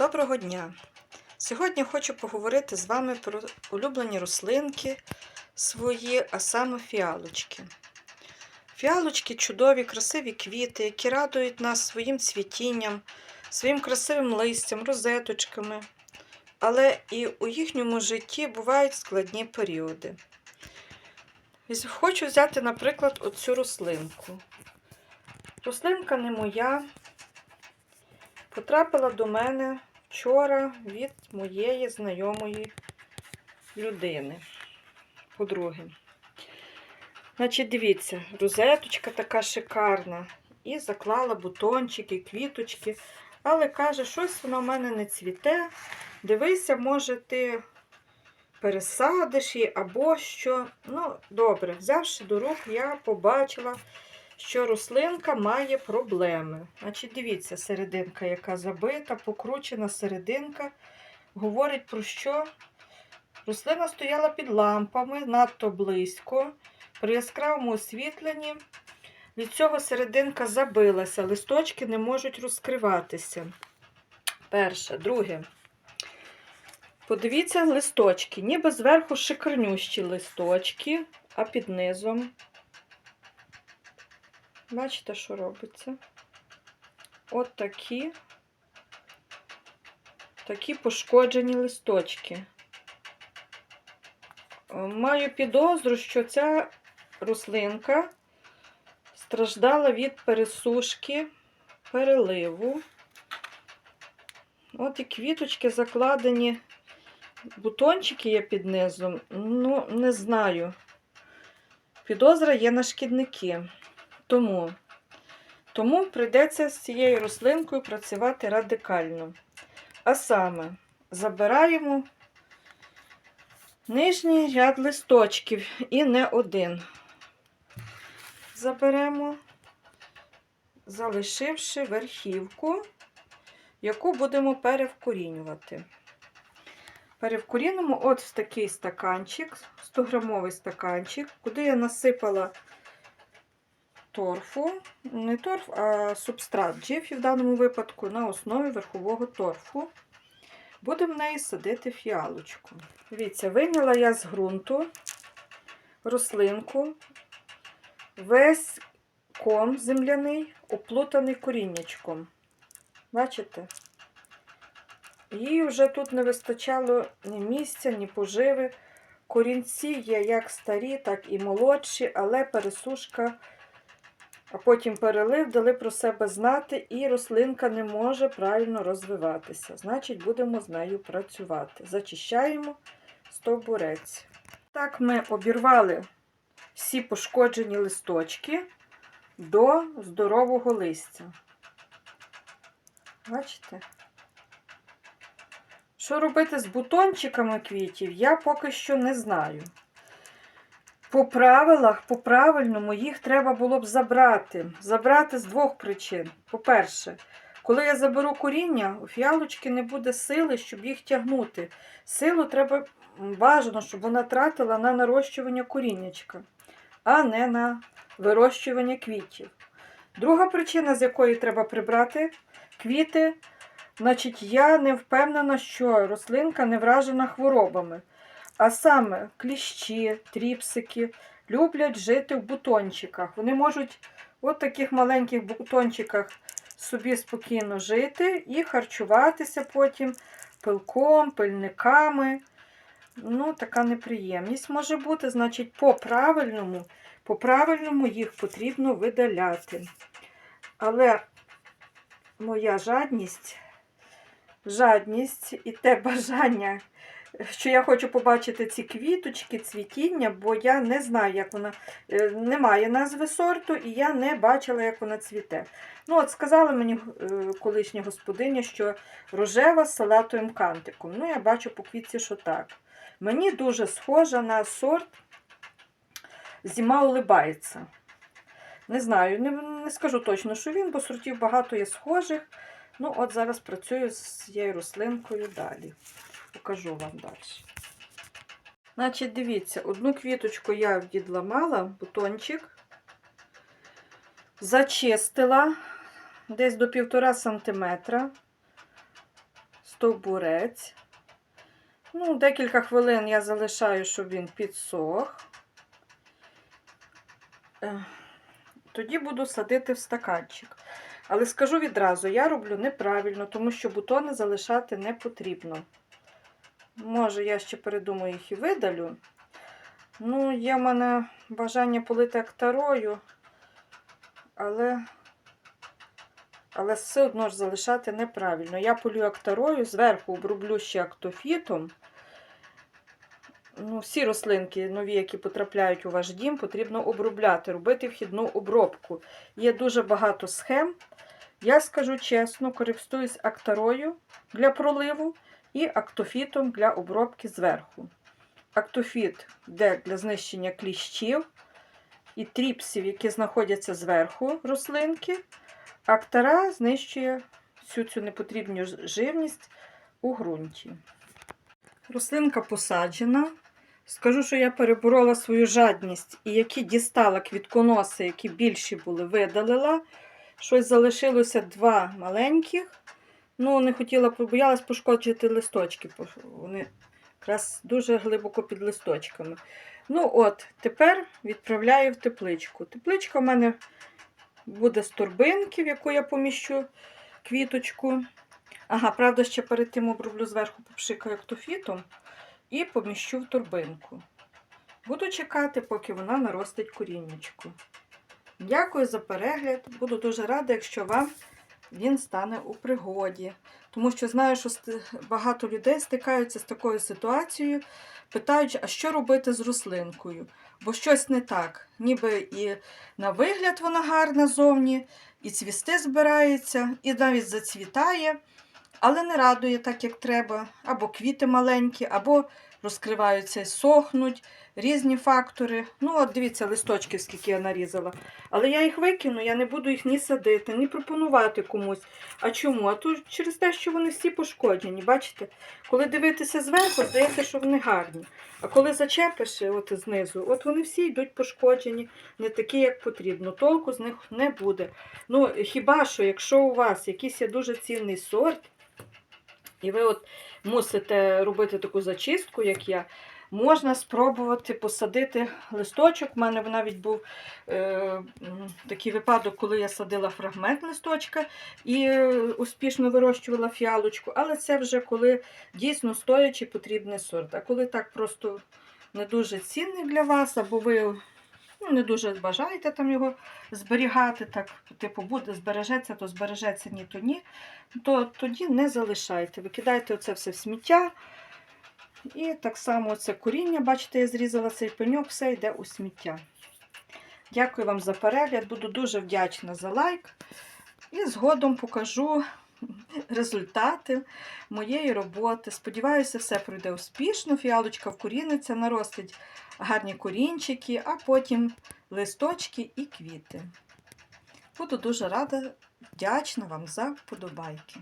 Доброго дня! Сьогодні хочу поговорити з вами про улюблені рослинки свої, а саме фіалочки. Фіалочки чудові, красиві квіти, які радують нас своїм цвітінням, своїм красивим листям, розеточками. Але і у їхньому житті бувають складні періоди. Хочу взяти, наприклад, оцю рослинку. Рослинка не моя, потрапила до мене вчора від моєї знайомої людини, подруги. Значить, дивіться, розеточка така шикарна. І заклала бутончики, квіточки. Але каже, щось воно в мене не цвіте. Дивися, може, ти пересадиш її або що. Ну, добре, взявши до рук, я побачила, що рослинка має проблеми. Значить, дивіться, серединка, яка забита, покручена серединка. Говорить про що? Рослина стояла під лампами надто близько. При яскравому освітленні від цього серединка забилася, листочки не можуть розкриватися. Перше. Друге. Подивіться листочки, ніби зверху шикарнющі листочки, а під низом Бачите, що робиться? От такі, такі пошкоджені листочки. Е, Маю підозру, що ця рослинка страждала від пересушки, переливу. От і квіточки закладені, бутончики є під низом. Ну, не знаю. Підозра є на шкідники. Тому, тому прийдеться з цією рослинкою працювати радикально. А саме, забираємо нижній ряд листочків і не один. Заберемо, залишивши верхівку, яку будемо перевкорінювати. Перевкорінимо от в такий стаканчик, 100-грамовий стаканчик, куди я насипала торфу, не торф, а субстрат джифі в даному випадку на основі верхового торфу. Будемо в неї садити фіалочку. Дивіться, вийняла я з ґрунту рослинку, весь ком земляний, оплутаний коріннячком. Бачите? Їй вже тут не вистачало ні місця, ні поживи. Корінці є як старі, так і молодші, але пересушка а потім перелив, дали про себе знати, і рослинка не може правильно розвиватися. Значить, будемо з нею працювати. Зачищаємо стовбурець. Так, ми обірвали всі пошкоджені листочки до здорового листя. Бачите? Що робити з бутончиками квітів, я поки що не знаю. По правилах, по правильному, їх треба було б забрати. Забрати з двох причин. По-перше, коли я заберу коріння, у фіалочки не буде сили, щоб їх тягнути. Силу треба бажано, щоб вона тратила на нарощування коріннячка, а не на вирощування квітів. Друга причина, з якої треба прибрати квіти, значить, я не впевнена, що рослинка не вражена хворобами. А саме кліщі, тріпсики люблять жити в бутончиках. Вони можуть в таких маленьких бутончиках собі спокійно жити і харчуватися потім пилком, пильниками. Ну, така неприємність може бути. Значить, по правильному, по правильному їх потрібно видаляти. Але моя жадність, жадність і те бажання що я хочу побачити ці квіточки, цвітіння, бо я не знаю, як вона е, немає назви сорту, і я не бачила, як вона цвіте. Ну, от сказала мені е, колишня господиня, що рожева з салатовим кантиком. Ну, я бачу по квітці, що так. Мені дуже схожа на сорт Зима улибається. Не знаю, не, не скажу точно, що він, бо сортів багато є схожих. Ну, от зараз працюю з цією рослинкою далі. Покажу вам далі. Значить, дивіться, одну квіточку я відламала, бутончик, зачистила десь до півтора сантиметра. стовбурець. Ну, декілька хвилин я залишаю, щоб він підсох. Е, Тоді буду садити в стаканчик. Але скажу відразу, я роблю неправильно, тому що бутони залишати не потрібно. Може, я ще передумаю їх і видалю. Ну, є в мене бажання полити актарою, але, але все одно ж залишати неправильно. Я полю актарою, зверху оброблю ще актофітом. Ну, всі рослинки нові, які потрапляють у ваш дім, потрібно обробляти, робити вхідну обробку. Є дуже багато схем. Я скажу чесно, користуюсь актарою для проливу і актофітом для обробки зверху. Актофіт йде для знищення кліщів і тріпсів, які знаходяться зверху рослинки. Актара знищує всю цю непотрібну живність у ґрунті. Рослинка посаджена. Скажу, що я переборола свою жадність і які дістала квітконоси, які більші були, видалила. Щось залишилося два маленьких. Ну, не хотіла, побоялась пошкоджити листочки. Вони якраз дуже глибоко під листочками. Ну, от, тепер відправляю в тепличку. Тепличка в мене буде з торбинки, в яку я поміщу квіточку. Ага, правда, ще перед тим оброблю зверху попшикаю актофітом і поміщу в торбинку. Буду чекати, поки вона наростить коріннячку. Дякую за перегляд. Буду дуже рада, якщо вам він стане у пригоді. Тому що знаю, що багато людей стикаються з такою ситуацією, питають, а що робити з рослинкою? Бо щось не так. Ніби і на вигляд вона гарна зовні, і цвісти збирається, і навіть зацвітає, але не радує так, як треба. Або квіти маленькі, або розкриваються і сохнуть, різні фактори. Ну, от дивіться, листочки, скільки я нарізала. Але я їх викину, я не буду їх ні садити, ні пропонувати комусь. А чому? А то через те, що вони всі пошкоджені. Бачите? Коли дивитися зверху, здається, що вони гарні. А коли зачепиш от знизу, от вони всі йдуть пошкоджені, не такі, як потрібно. Толку з них не буде. Ну, хіба що, якщо у вас якийсь дуже цінний сорт, і ви от мусите робити таку зачистку, як я, можна спробувати посадити листочок. У мене навіть був е, такий випадок, коли я садила фрагмент листочка і е, успішно вирощувала фіалочку, але це вже коли дійсно стоячий потрібний сорт. А коли так просто не дуже цінний для вас, або ви ну, не дуже бажаєте там його зберігати, так, типу, буде збережеться, то збережеться, ні, то ні, то тоді не залишайте. Викидайте оце все в сміття. І так само це коріння, бачите, я зрізала цей пеньок, все йде у сміття. Дякую вам за перегляд, буду дуже вдячна за лайк. І згодом покажу результати моєї роботи. Сподіваюся, все пройде успішно. Фіалочка вкоріниться, наростить гарні корінчики, а потім листочки і квіти. Буду дуже рада, вдячна вам за вподобайки.